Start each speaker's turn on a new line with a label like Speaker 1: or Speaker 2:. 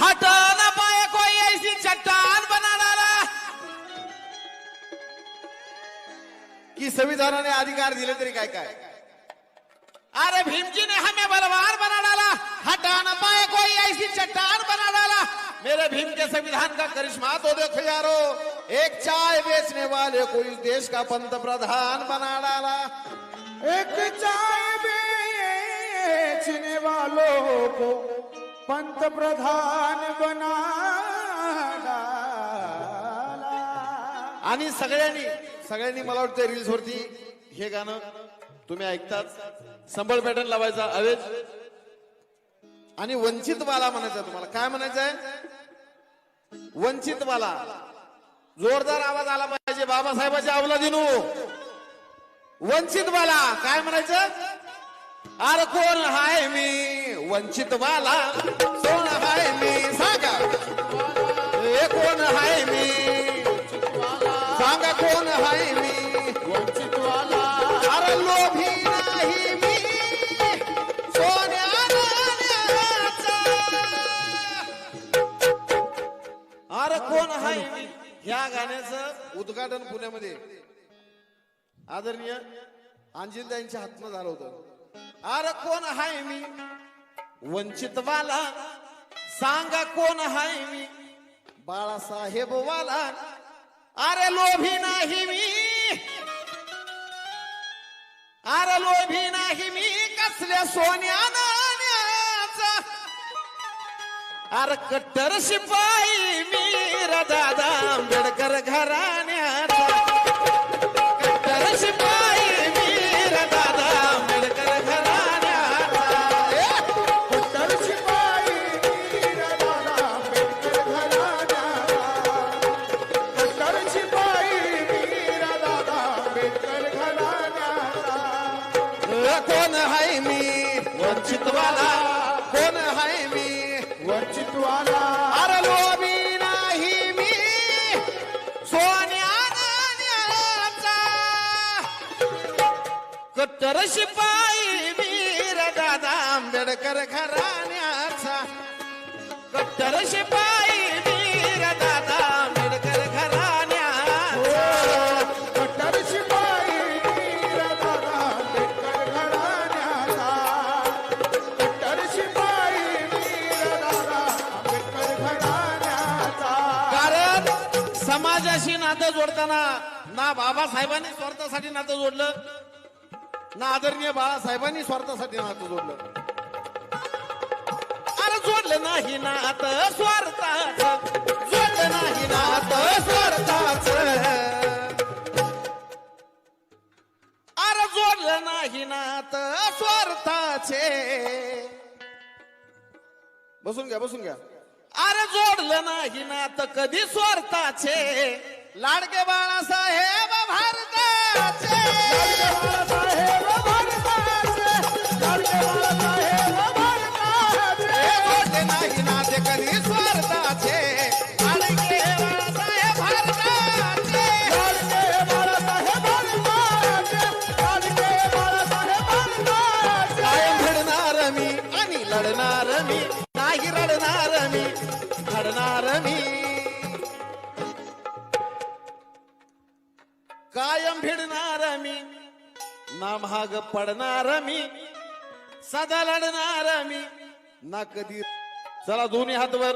Speaker 1: हटन पाए कोई ऐसी चट्टान बना डाला
Speaker 2: की संविधानाने अधिकार दिले तरी काय काय?
Speaker 1: अरे भीम जी ने हमें बलवान बना डाला हटा न पाए कोई ऐसी चट्टान बना डाला
Speaker 2: मेरे भीम के संविधान का करिश्मा तो देखो यारो. एक चाय बेचने वाले को इस देश का पंत प्रधान बना डाला
Speaker 3: एक चाय बेचने वालों को पंत प्रधान बना
Speaker 2: आणि सगळ्यांनी सगळ्यांनी मला वाटतं रील्स वरती हे गाणं तुम्ही ऐकतात. संबळ पॅटर्न लावायचा अवेज. आणि वंचित वाला म्हणायचा तुम्हाला. काय म्हणायचं आहे वंचित वाला जोरदार आवाज आला पाहिजे बाबासाहेबाच्या अवला दिनू वंचित वाला काय म्हणायचं? अरे कोण हाय मी? वंचित वाला कोण हाय मी? सांगा. हे कोण हाय मी? सांगा कोण हाय मी?
Speaker 3: वंचित वाला
Speaker 2: अरे लोभी नाही मी. सोन्या नाण्याचा. अरे कोण हाय मी? ह्या गाण्याचं उद्घाटन पुण्यामध्ये. आदरणीय अंजिलदाईंच्या हातनं झालं होतं. अरे कोण हाय मी? वंचित वाला सांगा कोण हाय मी? बाळासाहेब वाला. अरे लोभी नाही मी. अरे लोभी नाही मी. कसल्या सोन्या नाण्याचा अरे कट्टर शिपाई मी. रदादा दादा आंबेडकर
Speaker 3: घराने
Speaker 2: अ, कोण हाय मी? वंचित वाला कोण हाय मी?
Speaker 3: वंचित वाला
Speaker 2: अरे लोभी नाही मी. कट्टर शिपाई वीर दादा आंबेडकर घराण्याचा. कट्टर शिपाई समाजाशी नातं जोडताना ना बाबासाहेबांनी स्वार्थासाठी नातं जोडलं ना आदरणीय बाळासाहेबांनी स्वार्थासाठी नातं जोडलं. अरे जोडलं नाही नातं स्वार्थाच जोडलं नाही नातं स्वार्थाच. अरे जोडलं नाही नातं स्वार्थाचे. बसून घ्या बसून घ्या. अरे जोडलं नाही ना तर कधी स्वार्थाचे? लाडके बाळासाहेब भारताचे.
Speaker 3: भारताचे.
Speaker 2: नाही ना ते कधी स्वार्थाचे? तारणी कायम भिडणार मी ना महाग पडणार मी सदा लढणार मी ना कधी चला दोन्ही हात वर